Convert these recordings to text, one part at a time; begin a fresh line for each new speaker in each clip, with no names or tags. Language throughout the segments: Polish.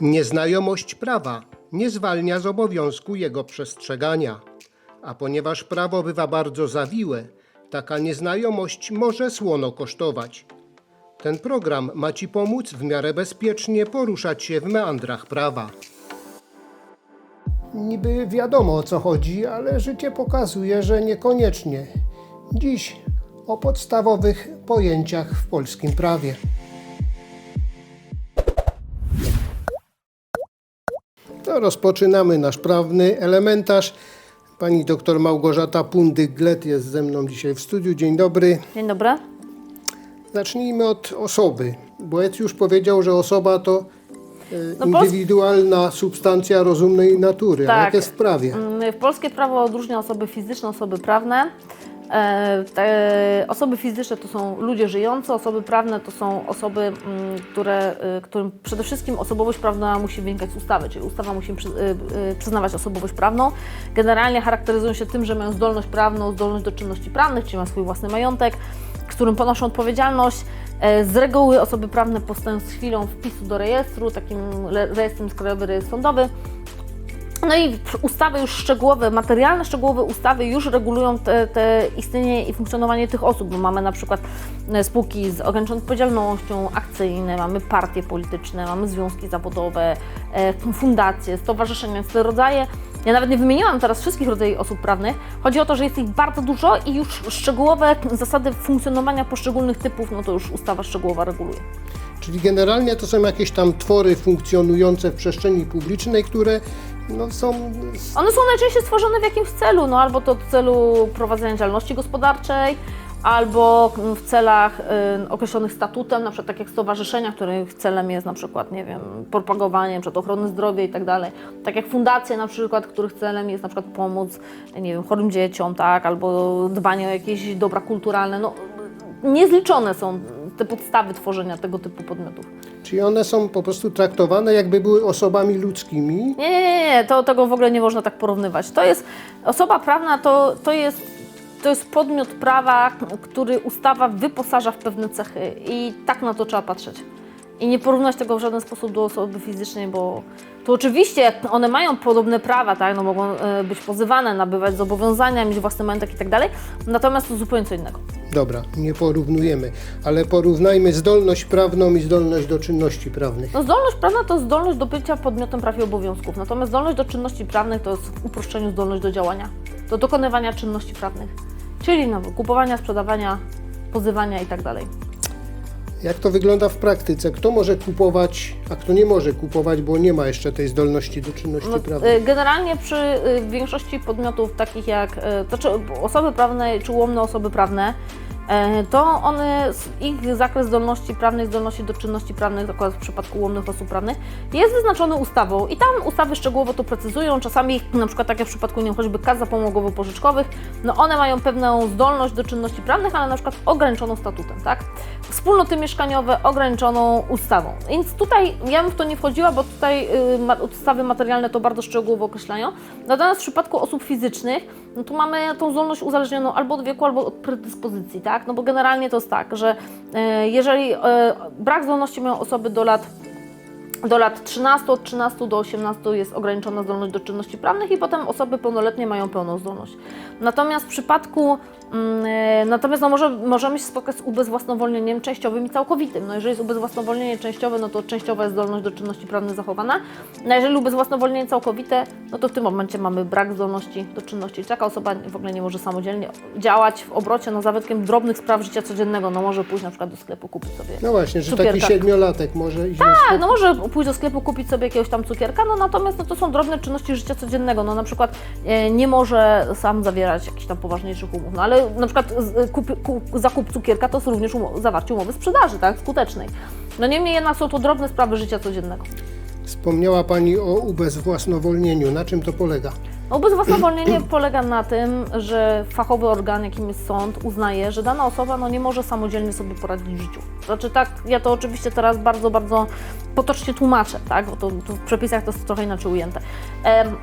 Nieznajomość prawa nie zwalnia z obowiązku jego przestrzegania. A ponieważ prawo bywa bardzo zawiłe, taka nieznajomość może słono kosztować. Ten program ma Ci pomóc w miarę bezpiecznie poruszać się w meandrach prawa. Niby wiadomo o co chodzi, ale życie pokazuje, że niekoniecznie. Dziś o podstawowych pojęciach w polskim prawie. Rozpoczynamy nasz prawny elementarz. Pani doktor Małgorzata Pundyk-Glet jest ze mną dzisiaj w studiu. Dzień dobry.
Dzień dobry.
Zacznijmy od osoby, bo Ec już powiedział, że osoba to e,
No
indywidualna substancja rozumnej natury. A
Tak.
jak jest w prawie?
Mm, W polskie prawo odróżnia osoby fizyczne, osoby prawne. E, osoby fizyczne to są ludzie żyjący, osoby prawne to są osoby, mm, które, y, którym przede wszystkim osobowość prawna musi wynikać z ustawy, czyli ustawa musi y, y, przyznawać osobowość prawną. Generalnie charakteryzują się tym, że mają zdolność prawną, zdolność do czynności prawnych, czyli mają swój własny majątek, którym ponoszą odpowiedzialność. E, Z reguły osoby prawne powstają z chwilą wpisu do rejestru, takim rejestrem jest Krajowy Rejestr Sądowy. No i ustawy już szczegółowe, materialne szczegółowe ustawy już regulują te, te istnienie i funkcjonowanie tych osób, bo mamy na przykład e, spółki z ograniczoną odpowiedzialnością, akcyjne, mamy partie polityczne, mamy związki zawodowe, e, fundacje, stowarzyszenia, te rodzaje. Ja nawet nie wymieniłam teraz wszystkich rodzajów osób prawnych. Chodzi o to, że jest ich bardzo dużo i już szczegółowe zasady funkcjonowania poszczególnych typów, no to już ustawa szczegółowa reguluje.
Czyli generalnie to są jakieś tam twory funkcjonujące w przestrzeni publicznej, które no, są
One są najczęściej stworzone w jakimś celu, no albo to w celu prowadzenia działalności gospodarczej, albo w celach y, określonych statutem, na przykład tak jak stowarzyszenia, których celem jest na przykład, nie wiem, propagowanie przed ochrony zdrowia i tak dalej. Tak jak fundacje na przykład, których celem jest na przykład pomóc, nie wiem, chorym dzieciom, tak, albo dbanie o jakieś dobra kulturalne, no niezliczone są te podstawy tworzenia tego typu podmiotów.
Czyli one są po prostu traktowane, jakby były osobami ludzkimi.
Nie, nie, nie, nie, to, tego w ogóle nie można tak porównywać. To jest, osoba prawna to, to, jest, to jest podmiot prawa, który ustawa wyposaża w pewne cechy i tak na to trzeba patrzeć. I nie porównać tego w żaden sposób do osoby fizycznej, bo to oczywiście one mają podobne prawa, tak? no, mogą e, być pozywane, nabywać zobowiązania, mieć własny majątek i tak dalej, natomiast to zupełnie co innego.
Dobra, nie porównujemy, ale porównajmy zdolność prawną i zdolność do czynności prawnych.
No, zdolność prawna to zdolność do bycia podmiotem praw i obowiązków, natomiast zdolność do czynności prawnych to jest w uproszczeniu zdolność do działania, do dokonywania czynności prawnych, czyli no, kupowania, sprzedawania, pozywania i tak.
Jak to wygląda w praktyce? Kto może kupować, a kto nie może kupować, bo nie ma jeszcze tej zdolności do czynności
No,
prawnej?
y, Generalnie przy y, większości podmiotów takich jak y, to znaczy osoby prawne czy ułomne osoby prawne, e, to one, ich zakres zdolności prawnej, zdolności do czynności prawnych, akurat w przypadku ułomnych osób prawnych, jest wyznaczony ustawą i tam ustawy szczegółowo to precyzują. Czasami, na przykład tak jak w przypadku nie choćby kas zapomogowo-pożyczkowych, no one mają pewną zdolność do czynności prawnych, ale na przykład ograniczoną statutem, tak? Wspólnoty mieszkaniowe ograniczoną ustawą. Więc tutaj ja bym w to nie wchodziła, bo tutaj y, ustawy materialne to bardzo szczegółowo określają. Natomiast w przypadku osób fizycznych, no mamy tą zdolność uzależnioną albo od wieku, albo od predyspozycji, tak? No bo generalnie to jest tak, że y, jeżeli y, brak zdolności mają osoby do lat do lat 13, od 13 do 18 jest ograniczona zdolność do czynności prawnych i potem osoby pełnoletnie mają pełną zdolność. Natomiast w przypadku, natomiast no może, możemy się spotkać z ubezwłasnowolnieniem częściowym i całkowitym. No jeżeli jest ubezwłasnowolnienie częściowe, no to częściowa jest zdolność do czynności prawnych zachowana. No jeżeli ubezwłasnowolnienie całkowite, no to w tym momencie mamy brak zdolności do czynności. Czyli taka osoba w ogóle nie może samodzielnie działać w obrocie, no zabytkiem drobnych spraw życia codziennego. No może pójść na przykład do sklepu, kupić sobie
No właśnie, że taki
cukierka.
siedmiolatek może iść
tak, no może pójść do sklepu, kupić sobie jakiegoś tam cukierka, no natomiast no, to są drobne czynności życia codziennego. No na przykład e, nie może sam zawierać jakichś tam poważniejszych umów, no ale na przykład z, kup, kup, zakup cukierka to jest również umo- zawarcie umowy sprzedaży, tak, skutecznej. No niemniej jednak są to drobne sprawy życia codziennego.
Wspomniała Pani o ubezwłasnowolnieniu. Na czym to polega?
No, Ubezwłasnowolnienie polega na tym, że fachowy organ, jakim jest sąd, uznaje, że dana osoba no, nie może samodzielnie sobie poradzić w życiu. Znaczy tak, ja to oczywiście teraz bardzo, bardzo potocznie tłumaczę, tak? bo to, to w przepisach to jest trochę inaczej ujęte.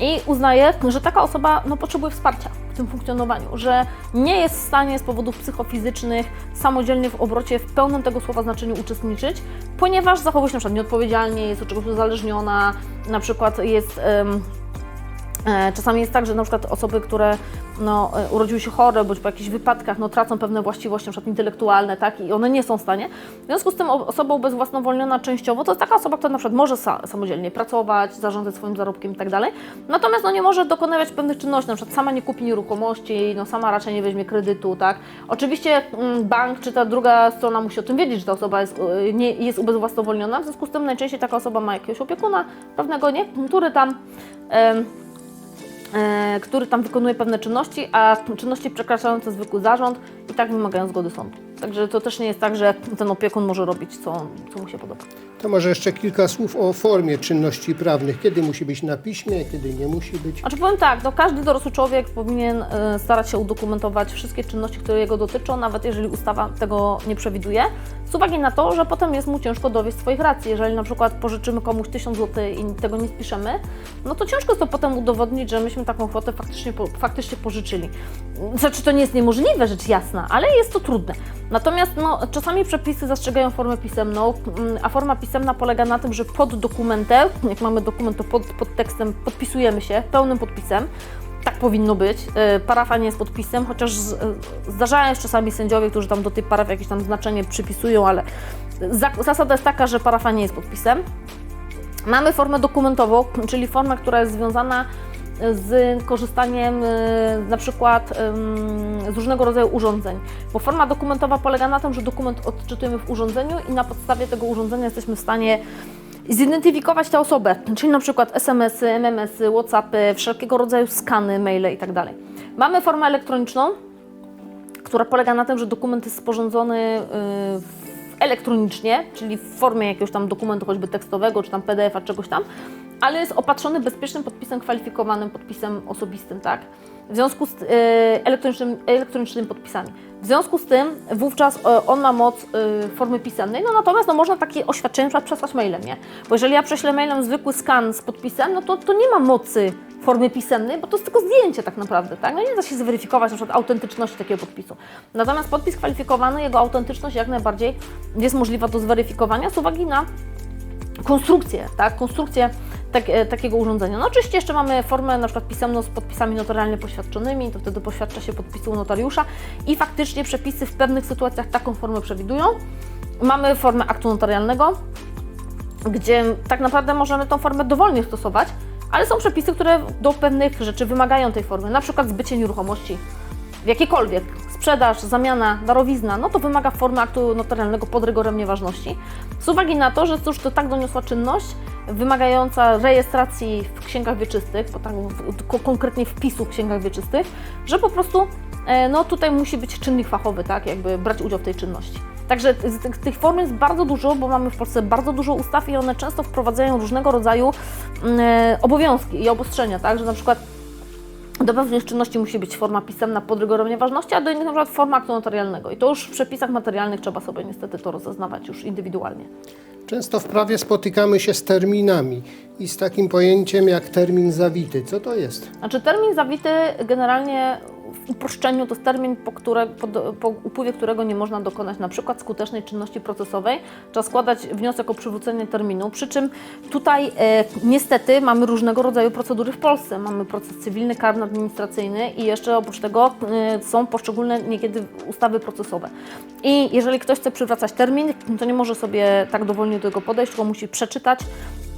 I uznaje, że taka osoba no, potrzebuje wsparcia, tym funkcjonowaniu, że nie jest w stanie z powodów psychofizycznych samodzielnie w obrocie w pełnym tego słowa znaczeniu uczestniczyć, ponieważ zachowuje się na przykład nieodpowiedzialnie, jest od czegoś uzależniona, na przykład jest. E, Czasami jest tak, że na przykład osoby, które no, e, urodziły się chore bądź po jakichś wypadkach no, tracą pewne właściwości, na przykład intelektualne, tak, i one nie są w stanie. W związku z tym osobą ubezwłasnowolniona częściowo to jest taka osoba, która na przykład może sa samodzielnie pracować, zarządzać swoim zarobkiem i tak dalej, natomiast no, nie może dokonywać pewnych czynności, na przykład sama nie kupi nieruchomości, no, sama raczej nie weźmie kredytu, tak. Oczywiście mm, bank czy ta druga strona musi o tym wiedzieć, że ta osoba jest, e, nie, jest ubezwłasnowolniona, w związku z tym najczęściej taka osoba ma jakiegoś opiekuna prawnego, nie, który tam... e, który tam wykonuje pewne czynności, a czynności przekraczające zwykły zarząd i tak wymagają zgody sądu. Także to też nie jest tak, że ten opiekun może robić, co, co mu się podoba.
To może jeszcze kilka słów o formie czynności prawnych. Kiedy musi być na piśmie, kiedy nie musi być.
Znaczy powiem tak, no każdy dorosły człowiek powinien e, starać się udokumentować wszystkie czynności, które jego dotyczą, nawet jeżeli ustawa tego nie przewiduje, z uwagi na to, że potem jest mu ciężko dowieść swoich racji. Jeżeli na przykład pożyczymy komuś 1000 zł i tego nie spiszemy, no to ciężko jest to potem udowodnić, że myśmy taką kwotę faktycznie, faktycznie pożyczyli. Znaczy to nie jest niemożliwe, rzecz jasna, ale jest to trudne. Natomiast no, czasami przepisy zastrzegają formę pisemną, mm, a forma pisemna polega na tym, że pod dokumentem, jak mamy dokument, to pod, pod tekstem podpisujemy się pełnym podpisem. Tak powinno być. E, Parafa nie jest podpisem, chociaż e, zdarzają się czasami sędziowie, którzy tam do tej parafy jakieś tam znaczenie przypisują, ale za, zasada jest taka, że parafa nie jest podpisem. Mamy formę dokumentową, czyli formę, która jest związana z korzystaniem y, na przykład z różnego rodzaju urządzeń. Bo forma dokumentowa polega na tym, że dokument odczytujemy w urządzeniu i na podstawie tego urządzenia jesteśmy w stanie zidentyfikować tę osobę, czyli na przykład SMS-y, MMS-y, WhatsAppy, wszelkiego rodzaju skany, maile itd. Mamy formę elektroniczną, która polega na tym, że dokument jest sporządzony y, elektronicznie, czyli w formie jakiegoś tam dokumentu, choćby tekstowego, czy tam PDF-a, czegoś tam, ale jest opatrzony bezpiecznym podpisem kwalifikowanym, podpisem osobistym, tak? W związku z y, elektronicznym, elektronicznymi podpisami. W związku z tym wówczas y, on ma moc y, formy pisemnej, no natomiast no, można takie oświadczenie przesłać mailem, nie? Bo jeżeli ja prześlę mailem zwykły skan z podpisem, no to, to nie ma mocy formy pisemnej, bo to jest tylko zdjęcie tak naprawdę, tak? No nie da się zweryfikować na przykład autentyczności takiego podpisu. Natomiast podpis kwalifikowany, jego autentyczność jak najbardziej jest możliwa do zweryfikowania z uwagi na konstrukcję, tak? Konstrukcję tak, e, takiego urządzenia. No oczywiście jeszcze mamy formę na przykład pisemną z podpisami notarialnie poświadczonymi, to wtedy poświadcza się podpisu notariusza i faktycznie przepisy w pewnych sytuacjach taką formę przewidują. Mamy formę aktu notarialnego, gdzie tak naprawdę możemy tą formę dowolnie stosować, ale są przepisy, które do pewnych rzeczy wymagają tej formy, na przykład zbycie nieruchomości, jakiekolwiek, sprzedaż, zamiana, darowizna, no to wymaga formy aktu notarialnego pod rygorem nieważności. Z uwagi na to, że cóż, to tak doniosła czynność wymagająca rejestracji w księgach wieczystych, bo tak konkretnie wpisu w księgach wieczystych, że po prostu e, no tutaj musi być czynnik fachowy, tak, jakby brać udział w tej czynności. Także tych form jest bardzo dużo, bo mamy w Polsce bardzo dużo ustaw i one często wprowadzają różnego rodzaju mm, e, obowiązki i obostrzenia, tak, że na przykład do pewnych czynności musi być forma pisemna pod rygorem nieważności, a do innych na przykład forma aktu notarialnego. I to już w przepisach materialnych trzeba sobie niestety to rozeznawać już indywidualnie.
Często w prawie spotykamy się z terminami i z takim pojęciem jak termin zawity. Co to jest?
Znaczy termin zawity generalnie w uproszczeniu to jest termin, po, które, po, po upływie którego nie można dokonać na przykład skutecznej czynności procesowej. Trzeba składać wniosek o przywrócenie terminu, przy czym tutaj e, niestety mamy różnego rodzaju procedury w Polsce. Mamy proces cywilny, karny, administracyjny i jeszcze oprócz tego e, są poszczególne niekiedy ustawy procesowe. I jeżeli ktoś chce przywracać termin, to nie może sobie tak dowolnie do tego podejść, tylko musi przeczytać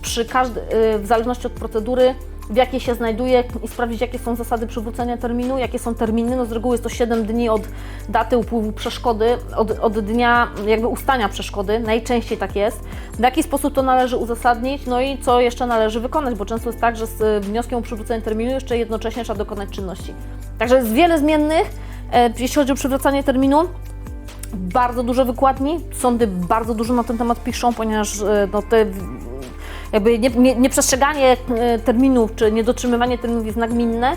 przy każdy, y, w zależności od procedury, w jakiej się znajduje i sprawdzić, jakie są zasady przywrócenia terminu, jakie są terminy. No z reguły jest to 7 dni od daty upływu przeszkody, od, od dnia jakby ustania przeszkody, najczęściej tak jest. W jaki sposób to należy uzasadnić, no i co jeszcze należy wykonać, bo często jest tak, że z y, wnioskiem o przywrócenie terminu jeszcze jednocześnie trzeba dokonać czynności. Także jest wiele zmiennych, e, jeśli chodzi o przywracanie terminu bardzo dużo wykładni. Sądy bardzo dużo na ten temat piszą, ponieważ e, no, te jakby nie, nie, nieprzestrzeganie e, terminów czy niedotrzymywanie terminów jest nagminne.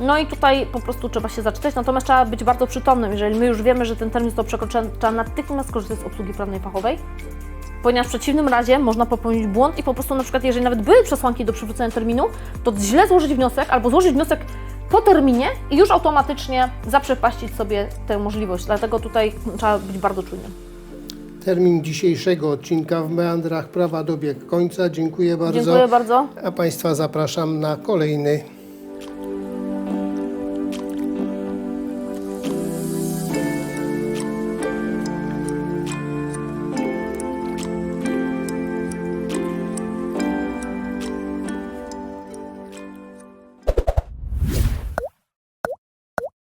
No i tutaj po prostu trzeba się zaczytać, natomiast trzeba być bardzo przytomnym. Jeżeli my już wiemy, że ten termin został przekroczony, trzeba natychmiast skorzystać z obsługi prawnej fachowej, ponieważ w przeciwnym razie można popełnić błąd i po prostu na przykład jeżeli nawet były przesłanki do przywrócenia terminu, to źle złożyć wniosek albo złożyć wniosek po terminie i już automatycznie zaprzepaścić sobie tę możliwość. Dlatego tutaj trzeba być bardzo czujnym.
Termin dzisiejszego odcinka w meandrach prawa dobiegł końca. Dziękuję bardzo.
Dziękuję bardzo.
A Państwa zapraszam na kolejny